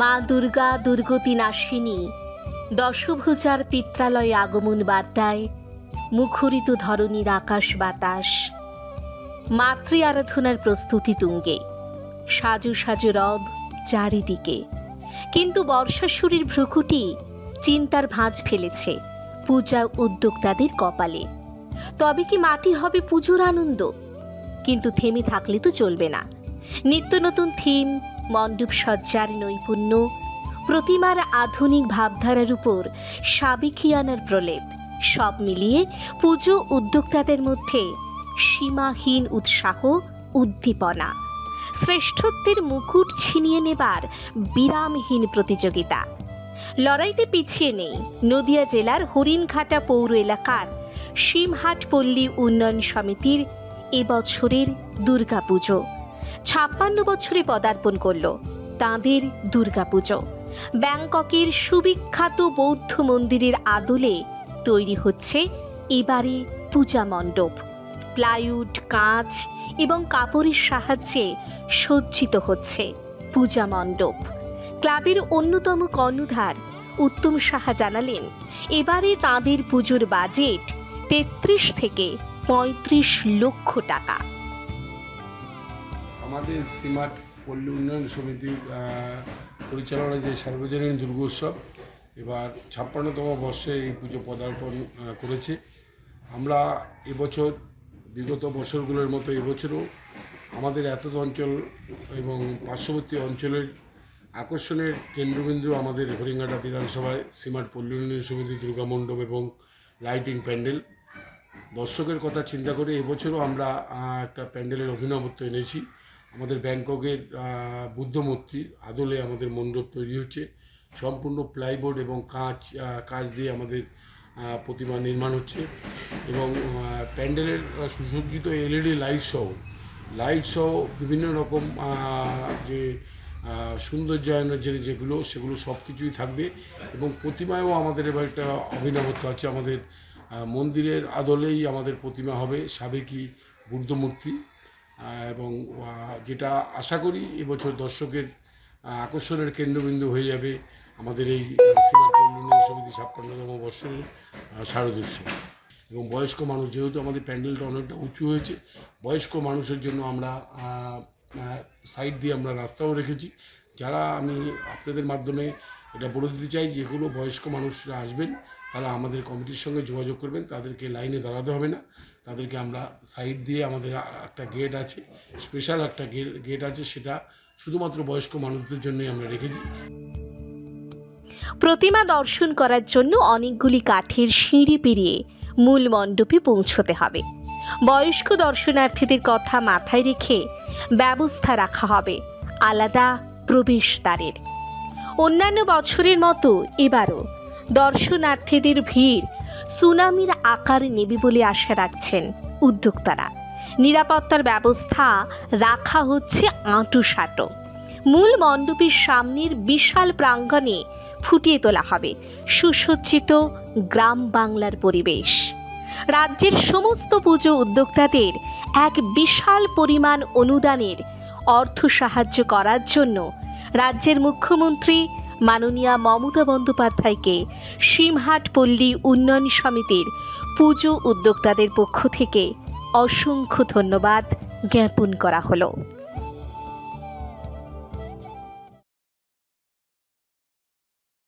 মা দুর্গা দুর্গতি নাশিনী, দশভুজার পিত্রালয়ে আগমন বার্তায়, মুখরিত ধরণীর আকাশ বাতাস। মাতৃ আরাধনার প্রস্তুতি তুঙ্গে, সাজু সাজু রব চারিদিকে। কিন্তু বর্ষাসুরীর ভ্রুকুটি চিন্তার ভাঁজ ফেলেছে পূজা উদ্যোক্তাদের কপালে। তবে কি মাটি হবে পুজোর আনন্দ? কিন্তু থেমে থাকলে তো চলবে না। নিত্য নতুন থিম মণ্ডপ সজ্জার নৈপুণ্য, প্রতিমার আধুনিক ভাবধারার উপর সাবেকিয়ানার প্রলেপ, সব মিলিয়ে পুজো উদ্যোক্তাদের মধ্যে সীমাহীন উৎসাহ, উদ্দীপনা, শ্রেষ্ঠত্বের মুকুট ছিনিয়ে নেবার বিরামহীন প্রতিযোগিতা। লড়াইতে পিছিয়ে নেই নদিয়া জেলার হরিণঘাটা পৌর এলাকার শিমহাট পল্লী উন্নয়ন সমিতির এবছরের দুর্গাপুজো। ছাপ্পান্ন বছরে পদার্পণ করল। তাঁদের দুর্গাপুজো। ব্যাংককের সুবিখ্যাত বৌদ্ধ মন্দিরের আদলে তৈরি হচ্ছে এবারে পূজা মণ্ডপ। প্লাইউড, কাঁচ এবং কাপড়ের সাহায্যে সজ্জিত হচ্ছে পূজা মণ্ডপ। ক্লাবের অন্যতম কর্ণধার উত্তম সাহা জানালেন, এবারে তাঁদের পুজোর বাজেট তেত্রিশ থেকে পঁয়ত্রিশ লক্ষ টাকা। আমাদের সিমাট পল্লী উন্নয়ন সমিতির পরিচালনায় যে সার্বজনীন দুর্গোৎসব, এবার ছাপ্পান্নতম বর্ষে এই পুজো পদার্পণ করেছে। আমরা এবছর, বিগত বছরগুলোর মতো এবছরও আমাদের এত অঞ্চল এবং পার্শ্ববর্তী অঞ্চলের আকর্ষণের কেন্দ্রবিন্দু আমাদের হরিঙ্গাটা বিধানসভায়, সিমাট পল্লী উন্নয়ন সমিতি, দুর্গা মণ্ডপ এবং লাইটিং প্যান্ডেল। দর্শকের কথা চিন্তা করে এবছরও আমরা একটা প্যান্ডেলের অভিনবত্ব এনেছি। আমাদের ব্যাংককের আহ, বুদ্ধ মূর্তি আদলে আমাদের মণ্ডপ তৈরি হচ্ছে। সম্পূর্ণ প্লাইবোর্ড এবং কাঁচ কাঁচ দিয়ে আমাদের প্রতিমা নির্মাণ হচ্ছে এবং প্যান্ডেলের সুসজ্জিত এলইডি লাইট সহ লাইট সহ বিভিন্ন রকম যে সৌন্দর্যায়নের যে যেগুলো সেগুলো সব কিছুই থাকবে এবং প্রতিমায়ও আমাদের এবার একটা অভিনবত্ব আছে। আমাদের মন্দিরের আদলেই আমাদের প্রতিমা হবে সাবেকি বুদ্ধ মূর্তি আহ, এবং যেটা আশা করি এবছর দর্শকের আকর্ষণের কেন্দ্রবিন্দু হয়ে যাবে আমাদের এই সীমার সমিতি ছাপ্পান্নতম বর্ষের শারদোৎসব এবং বয়স্ক মানুষ, যেহেতু আমাদের প্যান্ডেলটা অনেকটা উঁচু হয়েছে, বয়স্ক মানুষের জন্য আমরা সাইড দিয়ে আমরা রাস্তাও রেখেছি। যারা আমি আপনাদের মাধ্যমে এটা বলে দিতে চাই যে যেগুলো বয়স্ক মানুষরা আসবেন তারা আমাদের কমিটির সঙ্গে যোগাযোগ করবেন, তাদেরকে লাইনে দাঁড়াতে হবে না। তাদেরকে আমরা সাইড দিয়ে আমাদের একটা গেট আছে, স্পেশাল একটা গেট আছে, সেটা শুধুমাত্র বয়স্ক মানুষদের জন্যই আমরা রেখেছি। প্রতিমা দর্শন করার জন্য অনেকগুলি কাঠের সিঁড়ি পেরিয়ে মূল মণ্ডপে পৌঁছতে হবে। বয়স্ক দর্শনার্থীদের কথা মাথায় রেখে ব্যবস্থা রাখা হবে আলাদা প্রবেশদ্বারের। অন্যান্য বছরের মতো এবারও দর্শনার্থীদের ভিড় সুনামির আকার নেবে বলে আশা রাখছেন উদ্যোক্তারা। নিরাপত্তার ব্যবস্থা রাখা হচ্ছে আঁটু সাঁটো মূল মণ্ডপের সামনের বিশাল প্রাঙ্গণে ফুটিয়ে তোলা হবে সুসজ্জিত গ্রাম বাংলার পরিবেশ। রাজ্যের সমস্ত পুজো উদ্যোক্তাদের এক বিশাল পরিমাণ অনুদানের অর্থ সাহায্য করার জন্য রাজ্যের মুখ্যমন্ত্রী মাননীয়া মমতা বন্দ্যোপাধ্যায়কে সিমহাট পল্লী উন্নয়ন সমিতির পুজো উদ্যোক্তাদের পক্ষ থেকে অসংখ্য ধন্যবাদ জ্ঞাপন করা হলো।